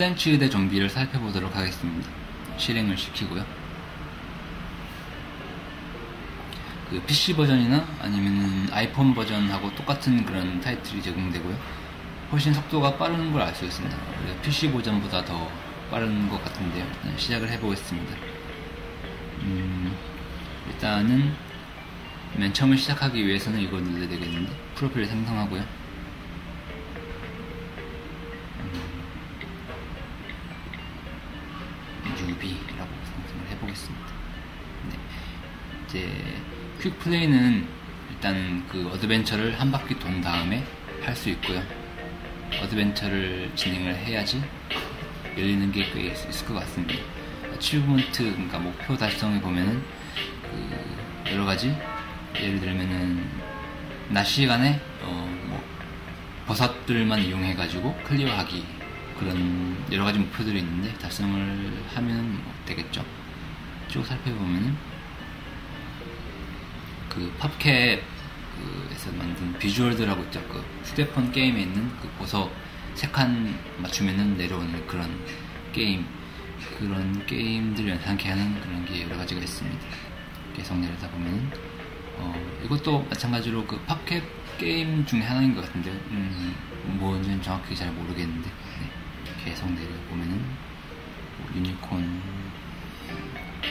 플랜치 의대 좀비를 살펴보도록 하겠습니다. 실행을 시키고요. 그 PC 버전이나 아니면 아이폰 버전하고 똑같은 그런 타이틀이 제공되고요. 훨씬 속도가 빠른 걸 알 수 있습니다. PC 버전보다 더 빠른 것 같은데요. 시작을 해보겠습니다. 음, 일단은 맨 처음에 시작하기 위해서는 이걸 눌러야 되겠는데 프로필을 생성하고요. 이제 퀵 플레이는 일단 그 어드벤처를 한 바퀴 돈 다음에 할 수 있고요. 어드벤처를 진행을 해야지 열리는 게 꽤 있을 것 같습니다. 어치브먼트 그러니까 목표 달성에 보면은 그 여러 가지 예를 들면은 낮 시간에 어 뭐 버섯들만 이용해 가지고 클리어하기 그런 여러 가지 목표들이 있는데 달성을 하면 뭐 되겠죠. 쭉 살펴보면은 그 팝캡에서 만든 비주얼들하고 있죠. 그 휴대폰 게임에 있는 그 보석 세 칸 맞추면은 내려오는 그런 게임 그런 게임들 연상케 하는 그런 게 여러 가지가 있습니다. 계속 내려다 보면은 어, 이것도 마찬가지로 그 팝캡 게임 중에 하나인 것 같은데 음, 뭔지는 정확히 잘 모르겠는데 네. 계속 내려보면은 뭐 유니콘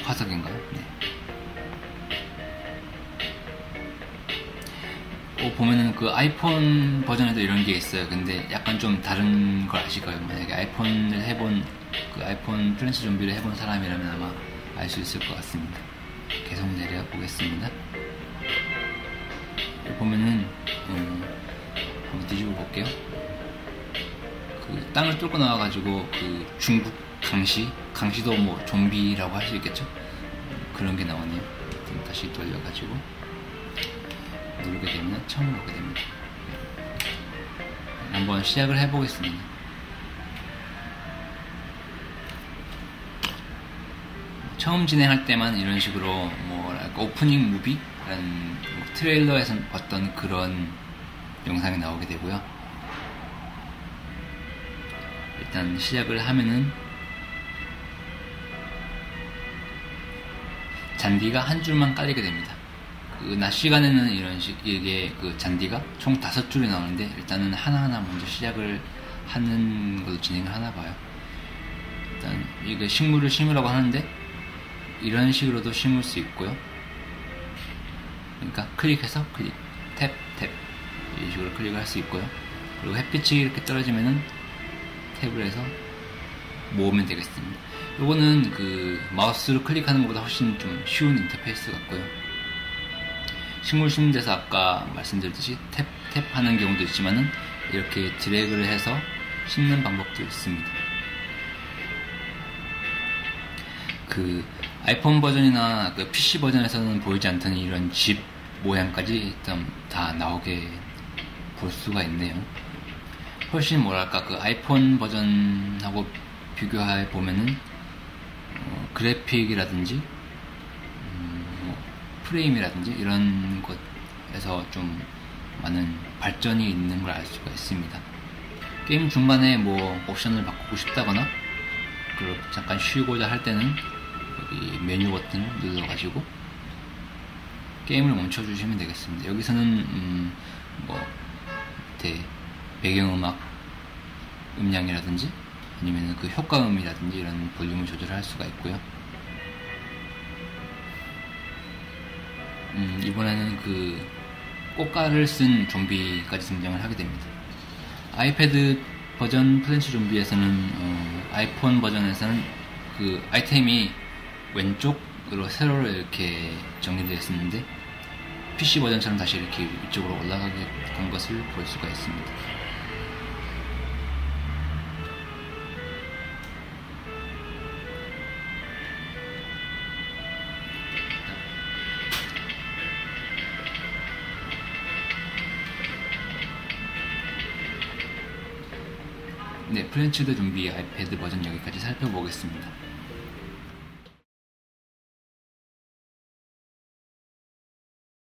화석인가요? 네. 어, 보면은 그 아이폰 버전에도 이런 게 있어요. 근데 약간 좀 다른 걸 아실까요? 만약에 아이폰을 해본 그 아이폰 플랜스 좀비를 해본 사람이라면 아마 알 수 있을 것 같습니다. 계속 내려 보겠습니다. 보면은 음, 한번 뒤집어 볼게요. 그 땅을 뚫고 나와가지고 그 중국 강시 강시도 뭐 좀비라고 할 수 있겠죠 그런 게 나오네요 다시 돌려가지고 누르게 되면 처음으로 오게 됩니다. 한번 시작을 해보겠습니다. 처음 진행할 때만 이런 식으로 뭐랄까 오프닝 무비라는 뭐 트레일러에서 봤던 그런 영상이 나오게 되고요. 일단 시작을 하면은 잔디가 한 줄만 깔리게 됩니다. 그 낮 시간에는 이런 식 이게 그 잔디가 총 다섯 줄이 나오는데 일단은 하나하나 먼저 시작을 하는 걸로 진행을 하나 봐요. 일단 이게 식물을 심으라고 하는데 이런 식으로도 심을 수 있고요. 그러니까 클릭해서 클릭, 탭, 탭이 식으로 클릭을 할 수 있고요. 그리고 햇빛이 이렇게 떨어지면은 탭을 해서 모으면 되겠습니다. 이거는 그 마우스로 클릭하는 것보다 훨씬 좀 쉬운 인터페이스 같고요. 식물 심는 데서 아까 말씀드렸듯이 탭, 탭 하는 경우도 있지만은 이렇게 드래그를 해서 심는 방법도 있습니다. 그 아이폰 버전이나 그 PC 버전에서는 보이지 않던 이런 집 모양까지 일단 다 나오게 볼 수가 있네요. 훨씬 뭐랄까 그 아이폰 버전하고 비교해 보면은 어, 그래픽이라든지 프레임이라든지 이런 것에서 좀 많은 발전이 있는 걸 알 수가 있습니다. 게임 중간에 뭐 옵션을 바꾸고 싶다거나 그리고 잠깐 쉬고자 할 때는 여기 메뉴 버튼을 눌러가지고 게임을 멈춰주시면 되겠습니다. 여기서는 음, 뭐 밑에 배경음악 음량이라든지 아니면 그 효과음이라든지 이런 볼륨을 조절할 수가 있고요. 음, 이번에는 그 꽃가를 쓴 좀비까지 등장을 하게 됩니다. 아이패드 버전 플랜치 좀비에서는 어, 아이폰 버전에서는 그 아이템이 왼쪽으로 세로로 이렇게 정리되어 있었는데 PC 버전처럼 다시 이렇게 위쪽으로 올라가게 된 것을 볼 수가 있습니다. 네, 프렌치드 좀비 아이패드 버전 여기까지 살펴보겠습니다.